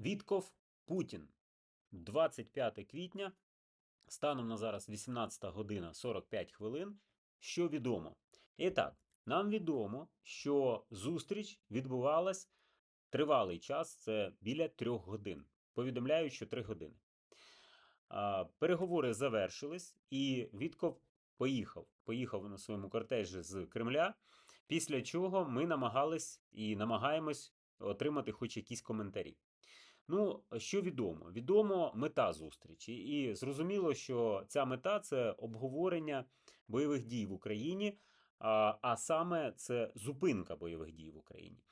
Вітков Путін. 25 квітня. Станом на зараз 18 година 45 хвилин. Що відомо? І так, нам відомо, що зустріч відбувалась тривалий час, це біля трьох годин. Повідомляють, що три години. Переговори завершились, і Вітков поїхав. Поїхав на своєму кортежі з Кремля. Після чого ми намагались і намагаємось отримати хоч якісь коментарі. Ну, що відомо? Відомо мета зустрічі, і зрозуміло, що ця мета це обговорення бойових дій в Україні, а, саме це зупинка бойових дій в Україні.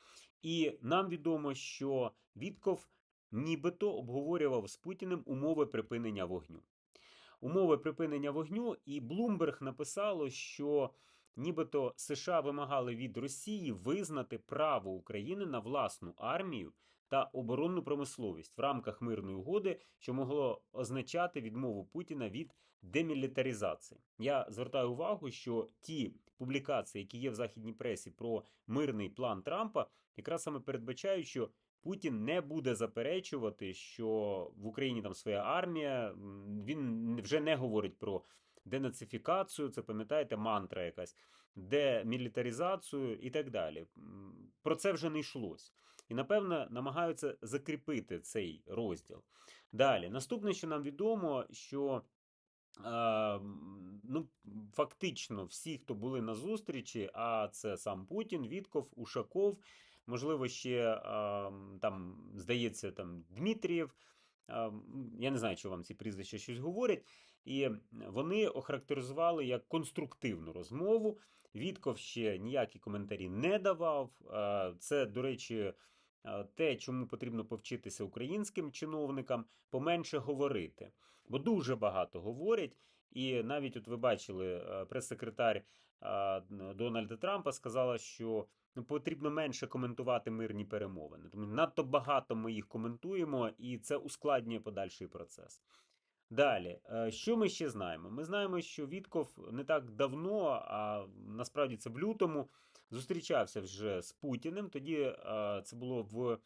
І нам відомо, що Вітков нібито обговорював з Путіним умови припинення вогню. Умови припинення вогню, і Блумберг написало, що нібито США вимагали від Росії визнати право України на власну армію та оборонну промисловість в рамках мирної угоди, що могло означати відмову Путіна від демілітаризації. Я звертаю увагу, що ті публікації, які є в західній пресі про мирний план Трампа, якраз саме передбачають, що Путін не буде заперечувати, що в Україні там своя армія. Він вже не говорить про денацифікацію, це пам'ятаєте, мантра якась, демілітаризацію і так далі. Про це вже не йшлось. І, напевно, намагаються закріпити цей розділ. Далі, наступне, що нам відомо, що е, ну, фактично всі, хто були на зустрічі, а це сам Путін, Вітков, Ушаков, можливо, ще е, там, здається, там Дмитрієв. Е, м, Я не знаю, чи вам ці прізвища щось говорять. І вони охарактеризували як конструктивну розмову. Вітков ще ніякі коментарі не давав. Е, Це, до речі, те, чому потрібно повчитися українським чиновникам, поменше говорити. Бо дуже багато говорять. І навіть от ви бачили, е, прес-секретар е, Дональда Трампа сказала, що ну, потрібно менше коментувати мирні перемовини. Тому надто багато ми їх коментуємо, і це ускладнює подальший процес. Далі, е, що ми ще знаємо? Ми знаємо, що Вітков не так давно, а насправді це в лютому, зустрічався вже з Путіним. Тоді це було в,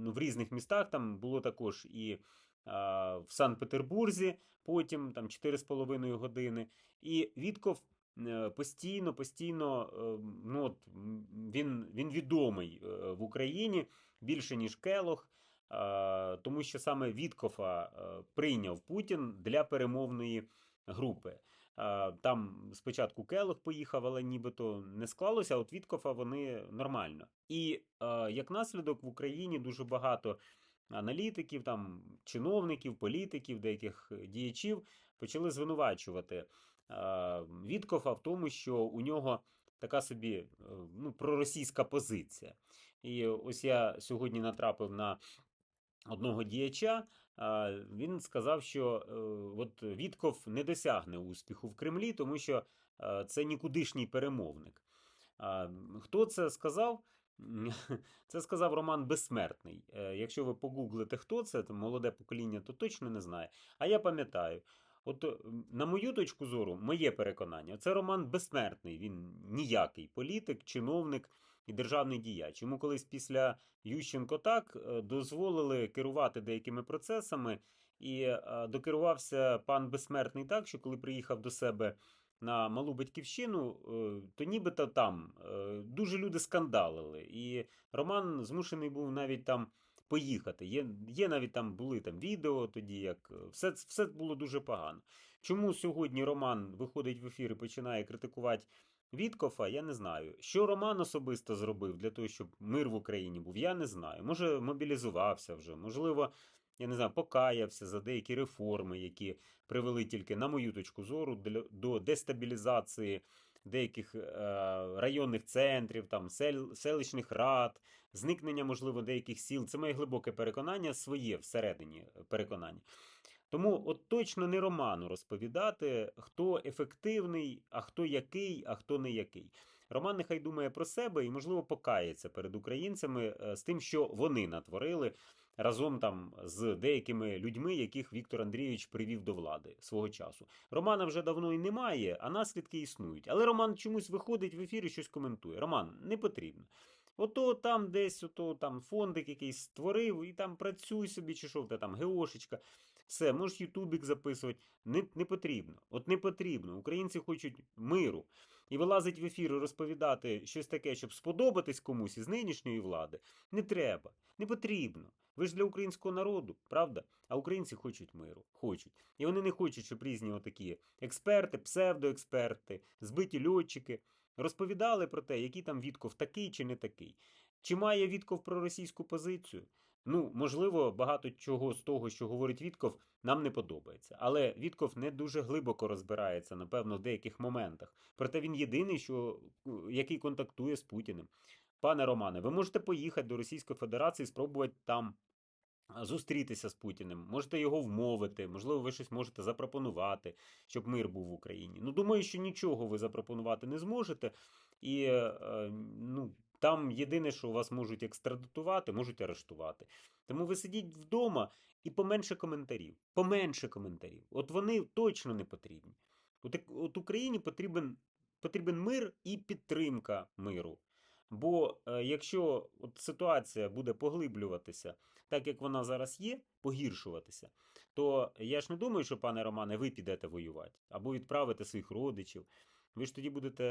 ну, в різних містах. Там було також і в Санкт-Петербурзі, потім там 4,5 години. І Вітков е, постійно, постійно, е, ну, от, він, він відомий е, в Україні більше, ніж Келох. Тому що саме Віткофа прийняв Путін для перемовної групи. Е, Там спочатку Келох поїхав, але нібито не склалося, а от Віткофа вони нормально. І е, як наслідок в Україні дуже багато аналітиків, там, чиновників, політиків, деяких діячів почали звинувачувати е, Віткофа в тому, що у нього така собі ну, проросійська позиція. І ось я сьогодні натрапив на одного діяча. Він сказав, що е, от Вітков не досягне успіху в Кремлі, тому що е, це нікудишній перемовник. Хто це сказав? Це сказав Роман Безсмертний. Е, Якщо ви погуглите, хто це, то молоде покоління, то точно не знає. А я пам'ятаю. От, на мою точку зору, моє переконання, це Роман Безсмертний. Він ніякий політик, чиновник і державний діяч. Йому колись після Ющенко так е, дозволили керувати деякими процесами, і е, докерувався пан Безсмертний так, що коли приїхав до себе на малу батьківщину, е, то нібито там дуже люди скандалили. І Роман змушений був навіть там поїхати. Є, є навіть там були там відео тоді, як все, все було дуже погано. Чому сьогодні Роман виходить в ефір і починає критикувати Віткофа, я не знаю. Що Роман особисто зробив для того, щоб мир в Україні був, я не знаю. Може, мобілізувався вже, можливо, я не знаю, покаявся за деякі реформи, які привели тільки, на мою точку зору, до дестабілізації деяких е, районних центрів, там, сел, селищних рад, зникнення, можливо, деяких сіл. Це моє глибоке переконання, своє всередині переконання. Тому от точно не Роману розповідати, хто ефективний, а хто який, а хто не який. Роман нехай думає про себе і, можливо, покається перед українцями е, з тим, що вони натворили разом там з деякими людьми, яких Віктор Андрійович привів до влади свого часу. Романа вже давно і немає, а наслідки існують. Але Роман чомусь виходить в ефір і щось коментує. Роман, не потрібно. Ото там десь, ото там фондик якийсь створив, і там працюй собі, чи що там геошечка. Все, можеш ютубік записувати. Не, не потрібно. От не потрібно. Українці хочуть миру. І вилазить в ефір і розповідати щось таке, щоб сподобатись комусь із нинішньої влади. Не треба, не потрібно. Ви ж для українського народу, правда? А українці хочуть миру, хочуть. І вони не хочуть, щоб різні отакі експерти, псевдоексперти, збиті льотчики розповідали про те, який там Вітков такий чи не такий. Чи має Вітков проросійську позицію? Ну, можливо, багато чого з того, що говорить Вітков, нам не подобається. Але Вітков не дуже глибоко розбирається, напевно, в деяких моментах. Проте він єдиний, що, е, який контактує з Путіним. Пане Романе, ви можете поїхати до Російської Федерації і спробувати там зустрітися з Путіним, можете його вмовити, можливо, ви щось можете запропонувати, щоб мир був в Україні. Ну, думаю, що нічого ви запропонувати не зможете. І е, ну, там єдине, що вас можуть екстрадитувати, можуть арештувати. Тому ви сидіть вдома і поменше коментарів. Поменше коментарів. От вони точно не потрібні. От, от Україні потрібен, потрібен мир і підтримка миру. Бо е, якщо от ситуація буде поглиблюватися, так як вона зараз є, погіршуватися, то я ж не думаю, що, пане Романе, ви підете воювати або відправите своїх родичів. Ви ж тоді будете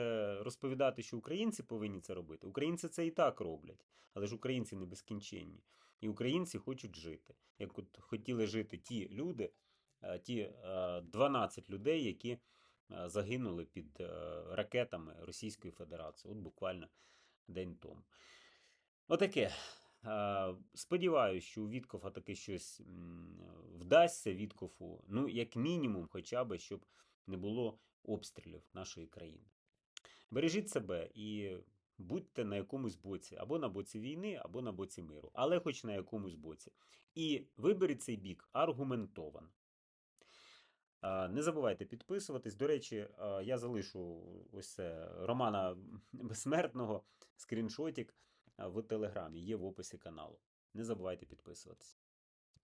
розповідати, що українці повинні це робити. Українці це і так роблять, але ж українці не безкінченні. І українці хочуть жити. Як от хотіли жити ті люди, е, ті е, 12 людей, які е, загинули під е, ракетами Російської Федерації. От буквально день тому. Отаке. Е, Сподіваюся, що у Віткофа таки щось вдасться Віткофу, ну, як мінімум, хоча б, щоб не було обстрілів нашої країни. Бережіть себе і будьте на якомусь боці, або на боці війни, або на боці миру, але хоч на якомусь боці. І виберіть цей бік аргументовано. Не забувайте підписуватись. До речі, я залишу ось це Романа Безсмертного скріншотик в телеграмі, є в описі каналу. Не забувайте підписуватись.